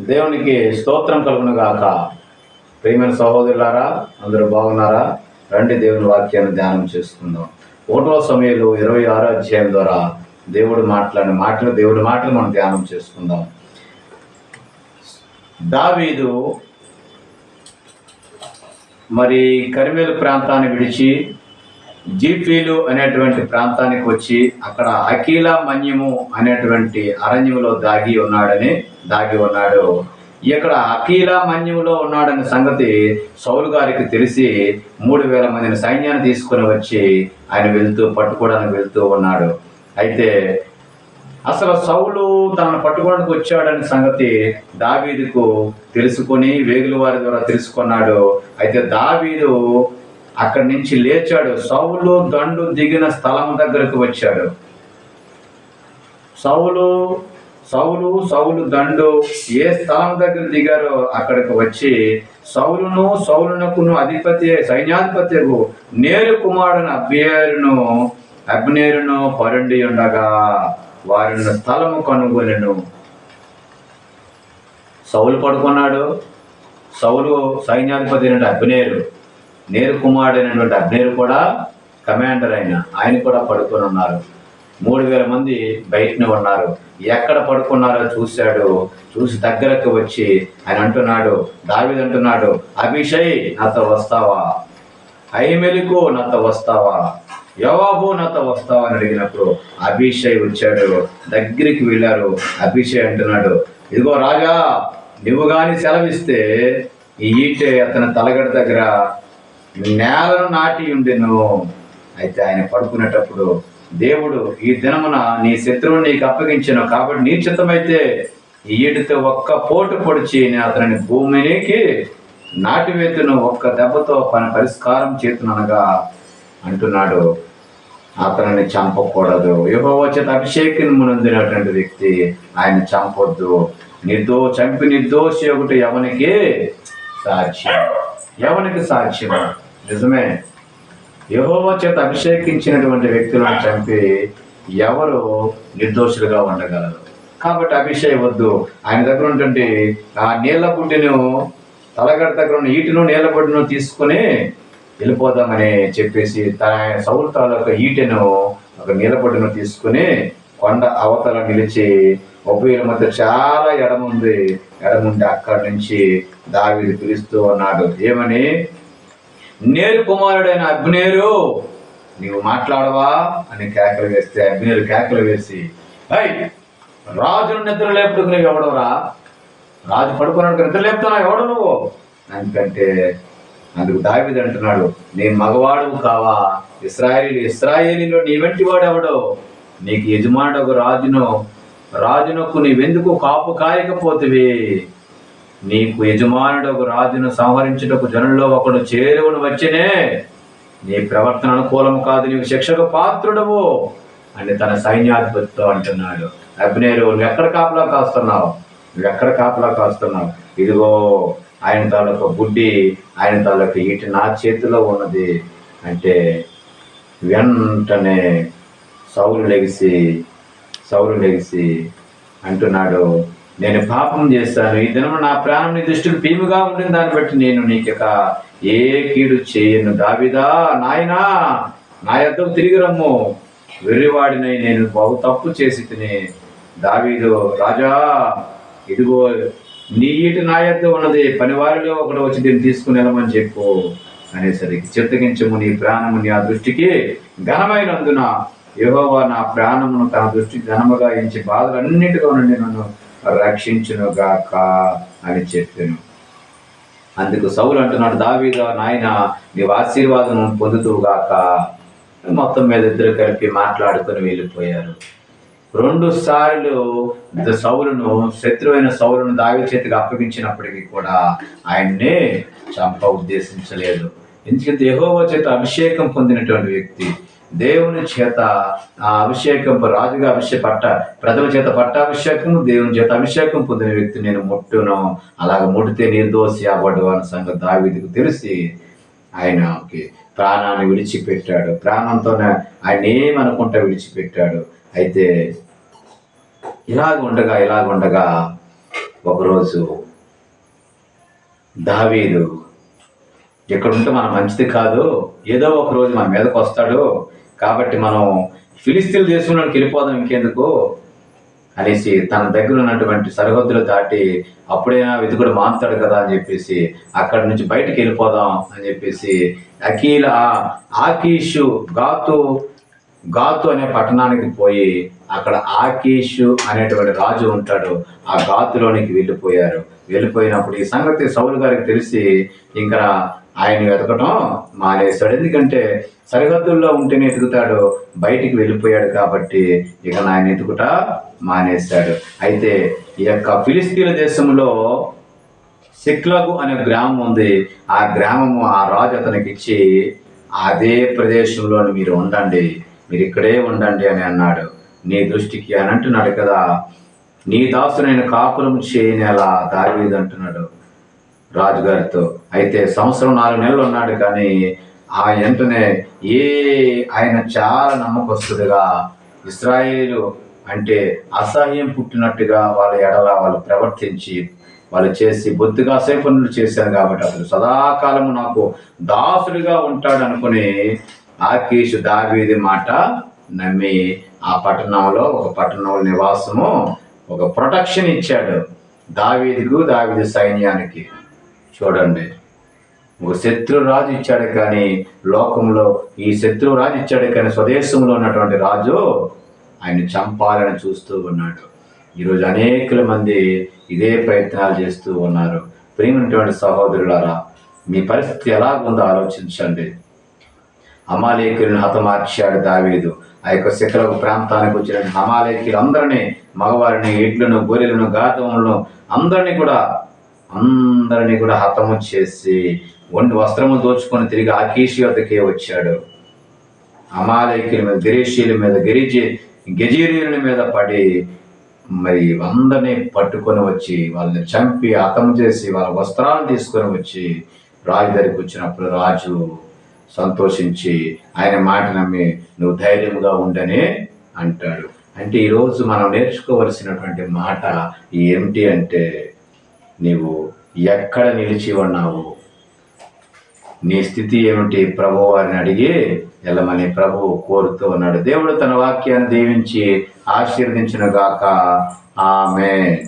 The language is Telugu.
దేవునికి స్తోత్రం కలుగును గాక. ప్రియమైన సహోదరులారా అందరూ బాగున్నారా? రండి దేవుని వాక్యాన్ని ధ్యానం చేసుకుందాం. ఒకటో సమయంలో ఇరవై ఆరో అధ్యాయం ద్వారా దేవుడు మాట్లాడిన మాటలు దేవుడి మాటలు మనం ధ్యానం చేసుకుందాం. దావీదు మరి కరిమేలు ప్రాంతాన్ని విడిచి జీపీలు అనేటువంటి ప్రాంతానికి వచ్చి అక్కడ అఖిల మన్యము అనేటువంటి అరణ్యములో దాగి ఉన్నాడని దాగి ఉన్నాడు. ఇక్కడ అఖీల మన్యములో ఉన్నాడన్న సంగతి సౌలు గారికి తెలిసి మూడు వేల మందిని సైన్యాన్ని తీసుకొని వచ్చి ఆయన వెళ్తూ పట్టుకోవడానికి వెళ్తూ ఉన్నాడు. అయితే అసలు సౌలు తనను పట్టుకోవడానికి వచ్చాడని సంగతి దావీదుకు తెలుసుకొని వేగుల వారి ద్వారా తెలుసుకున్నాడు. అయితే దావీదు అక్కడి నుంచి లేచాడు. సౌలు దండు దిగిన స్థలం దగ్గరకు వచ్చాడు. సౌలు సౌలు సౌలు దండు ఏ స్థలం దగ్గర దిగారో అక్కడికి వచ్చి సౌలును సౌలునకును అధిపతి సైన్యాధిపతికు నేరు కుమారుని అభ్యరును అగ్నేరును పరుండి ఉండగా వారిని స్థలము కనుగొనెను. సౌలు పడుకున్నాడు. సౌలు సైన్యాధిపతి అయినటువంటి అబ్నేరు నేరు కుమారుడైనటువంటి అబ్నేరు కూడా కమాండర్ అయిన ఆయన కూడా పడుకొని ఉన్నారు. మూడు వేల మంది బయటనే ఉన్నారు. ఎక్కడ పడుకున్నారో చూశాడు. చూసి దగ్గరకు వచ్చి ఆయన అంటున్నాడు దావిది అంటున్నాడు అభిషయ్ నాతో వస్తావా? ఐమెలికు నాతో వస్తావా? యోవాబు నాతో వస్తావా? అని అడిగినప్పుడు అభిషయ్ వచ్చాడు. దగ్గరికి వెళ్ళారు. అభిషయ్ అంటున్నాడు ఇదిగో రాజా నువ్వు కానీ సెలవిస్తే ఈ ఈటె అతని తలగడ దగ్గర నేలను నాటి ఉండెను. అయితే ఆయన పడుకునేటప్పుడు దేవుడు ఈ దినమున నీ శత్రువుని నీకు అప్పగించను. కాబట్టి నీ చిత్తమైతే ఈటితో ఒక్క పోటు పొడిచి నేను అతనిని భూమినికి నాటివేతును. ఒక్క దెబ్బతో పని పరిష్కారం చేతుననగా అంటున్నాడు. అతనిని చంపకూడదు. యహోవా చేత అభిషేకం ముందినటువంటి వ్యక్తి ఆయన చంపొద్దు. నిర్దో చంపి నిర్దోషి ఒకటి ఎవనికి సాక్ష్యం ఎవనికి సాక్ష్యం నిజమే. యహోవ చేత అభిషేకించినటువంటి వ్యక్తులను చంపి ఎవరు నిర్దోషులుగా ఉండగలరు? కాబట్టి అభిషేక్ వద్దు ఆయన దగ్గర ఉన్నటువంటి ఆ నీళ్ళ పుట్టిను తలగడ దగ్గర ఉన్న ఈటును నీళ్ళ పుట్టిను తీసుకుని వెళ్ళిపోదామని చెప్పేసి తన సౌలు తాలూకా ఈటెను ఒక నీలపొడిను తీసుకుని కొండ అవతల నిలిచి ఉభయుల మధ్య చాలా ఎడముంది. ఎడముండి అక్కడి నుంచి దావిది పిలుస్తూ ఉన్నాడు. ఏమని? నేరు కుమారుడైన అగ్నేరు నీవు మాట్లాడవా అని కేకలు వేస్తే అగ్నేరు కేకలు వేసి అయ్ రాజును నిద్ర లేపుడుకు నువ్వు ఎవడవరా? రాజు పడుకున్నాడు నిద్ర లేపుతున్నా ఎవడు నువ్వు? ఎందుకంటే అందుకు దావిది అంటున్నాడు నీ మగవాడు కావా? ఇస్రాయేలీ ఇస్రాయేలీలో నీ వెంటి వాడెవడో నీకు యజమానుడు ఒక రాజును రాజునకు నీవెందుకు కాపు కాయకపోతివి? నీకు యజమానుడు ఒక రాజును సంహరించుటకు జనుల్లో ఒకడు చేరువును వచ్చినే నీ ప్రవర్తన అనుకూలము కాదు నీకు శిక్షకు పాత్రుడవు అని తన సైన్యాధిపతితో అంటున్నాడు. అభినేరు నువ్వు ఎక్కడ కాపలా కాస్తున్నావు? నువ్వు ఎక్కడ కాపలా కాస్తున్నావు? ఇదిగో ఆయన తాలూకు బుడ్డి ఆయన తాలూకు ఈటి నా చేతిలో ఉన్నది అంటే వెంటనే సౌలు లెగిసి సౌలు లెగిసి అంటున్నాడు. నేను పాపం చేస్తాను. ఈ దినము నా ప్రాణం నీ దృష్టికి భీముగా ఉండిన దాన్ని బట్టి నేను నీకు ఏ కీడు చేయను. దావిదా నాయనా నా యొద్దకు తిరిగి రమ్ము. వెర్రివాడినై నేను బహు తప్పు చేసి తిని దావీదు రాజా ఇదిగో నీ ఈటి నా యొద్ద ఉన్నది. పనివారిలో ఒకడు వచ్చి దీన్ని తీసుకుని వెళ్ళమని చెప్పు అనేసరికి చిత్తగించము. నీ ప్రాణము నీ ఆ దృష్టికి ఘనమైనందున యెహోవా నా ప్రాణమును తన దృష్టికి ఘనముగా ఎంచి బాధలన్నిటిగా నుండి నన్ను రక్షించును గాక అని చెప్పాను. అందుకు సౌలు అంటున్నాడు దావీదు నాయన నీవు ఆశీర్వాదం పొందుతువు గాక మొత్తం మీద ఇద్దరు కలిపి మాట్లాడుకొని వెళ్ళిపోయారు. రెండు సార్లు సౌలును శత్రువైన సౌలును దావి చేతికి అప్పగించినప్పటికీ కూడా ఆయన్నే చంప ఉద్దేశించలేదు. ఎందుకంటే యహోవ చేత అభిషేకం పొందినటువంటి వ్యక్తి దేవుని చేత ఆ అభిషేకం రాజుగా అభిషేక పట్ట ప్రజల చేత పట్టాభిషేకం దేవుని చేత అభిషేకం పొందిన వ్యక్తి నేను ముట్టును. అలాగ ముడితే నిర్దోషి అవ్వడు అన్న సంగతి దావీదుకు తెలిసి ఆయనకి ప్రాణాన్ని విడిచిపెట్టాడు. ప్రాణంతోనే ఆయన ఏమనుకుంటా విడిచిపెట్టాడు. అయితే ఇలాగ ఉండగా ఇలాగ ఉండగా ఒకరోజు దావీదు ఎక్కడుంటే మన మనం మంచిది కాదు. ఏదో ఒక రోజు మన మీదకు వస్తాడు కాబట్టి మనం ఫిలిస్తీన్ దేశంలోకి వెళ్ళిపోదాం ఇంకెందుకు? అనేసి తన దగ్గర ఉన్నటువంటి సరిహద్దులు దాటి అప్పుడైనా వెతుకుడు మానుతాడు కదా అని చెప్పేసి అక్కడి నుంచి బయటికి వెళ్ళిపోదాం అని చెప్పేసి అఖీల ఆకీషు గాతు గాతు అనే పట్టణానికి పోయి అక్కడ ఆకీషు అనేటువంటి రాజు ఉంటాడు. ఆ గాతులోనికి వెళ్ళిపోయారు. వెళ్ళిపోయినప్పుడు ఈ సంగతి సౌలు గారికి తెలిసి ఇంకా ఆయన వెతకటం మానేశాడు. ఎందుకంటే సరిహద్దుల్లో ఉంటేనే ఎదుగుతాడు బయటికి వెళ్ళిపోయాడు కాబట్టి ఇక ఆయన ఎదుగుట మానేశాడు. అయితే ఈ యొక్క ఫిలిస్తీన్ దేశంలో సిక్లగు అనే గ్రామం ఉంది. ఆ గ్రామము ఆ రాజు అతనికి ఇచ్చి అదే ప్రదేశంలో మీరు ఉండండి మీరు ఇక్కడే ఉండండి అని అన్నాడు. నీ దృష్టికి అని అంటున్నాడు కదా నీ దాసునైన కాపురం చేయని అలా మీద అంటున్నాడు. రాజుగారితో. అయితే సంవత్సరం నాలుగు నెలలు ఉన్నాడు కానీ ఆ వెంటనే ఏ ఆయన చాలా నమ్మకస్తుడిగా ఇస్రాయేలు అంటే అసహ్యం పుట్టినట్టుగా వాళ్ళ ఎడల వాళ్ళు ప్రవర్తించి వాళ్ళు చేసి బొత్తిగా సేపనులు చేశాను కాబట్టి అతను సదాకాలము నాకు దాసుడిగా ఉంటాడు అనుకుని ఆకీషు దావీది మాట నమ్మి ఆ పట్టణంలో ఒక పట్టణంలో నివాసము ఒక ప్రొటెక్షన్ ఇచ్చాడు. దావీదికు దావీది సైన్యానికి. చూడండి. ఒక శత్రురాజు ఇచ్చాడు కానీ లోకంలో ఈ శత్రురాజు ఇచ్చాడు కానీ స్వదేశంలో ఉన్నటువంటి రాజు ఆయన చంపాలని చూస్తూ ఉన్నాడు. ఈరోజు అనేకుల మంది ఇదే ప్రయత్నాలు చేస్తూ ఉన్నారు. ప్రియమైనటువంటి సహోదరులారా మీ పరిస్థితి ఎలాగుందో ఆలోచించండి. అమాలేకులను హతమార్చాడు దావీదు. ఆ యొక్క శిఖరకు ప్రాంతానికి వచ్చిన అమాలేకులు అందరినీ మగవారిని ఎడ్లను గొర్రెలను గాతములను అందరినీ కూడా అందరినీ కూడా హతము చేసి ఒంటి వస్త్రము దోచుకొని తిరిగి ఆకీషి వద్దకే వచ్చాడు. అమాలయకుల మీద గిరీషీల మీద గిరిజి గెజీరీల మీద పడి మరి అందరినీ పట్టుకొని వచ్చి వాళ్ళని చంపి హతం చేసి వాళ్ళ వస్త్రాలు తీసుకొని వచ్చి రాజు దగ్గరికి వచ్చినప్పుడు రాజు సంతోషించి ఆయన మాట నమ్మి నువ్వు ధైర్యంగా ఉండని అంటాడు. అంటే ఈరోజు మనం నేర్చుకోవలసినటువంటి మాట ఏమిటి అంటే నీవు ఎక్కడ నిలిచి ఉన్నావు? నీ స్థితి ఏమిటి? ప్రభు అని అడిగి వెళ్ళమని ప్రభువు కోరుతూ ఉన్నాడు. దేవుడు తన వాక్యాన్ని దీవించి ఆశీర్వదించిన గాక ఆమె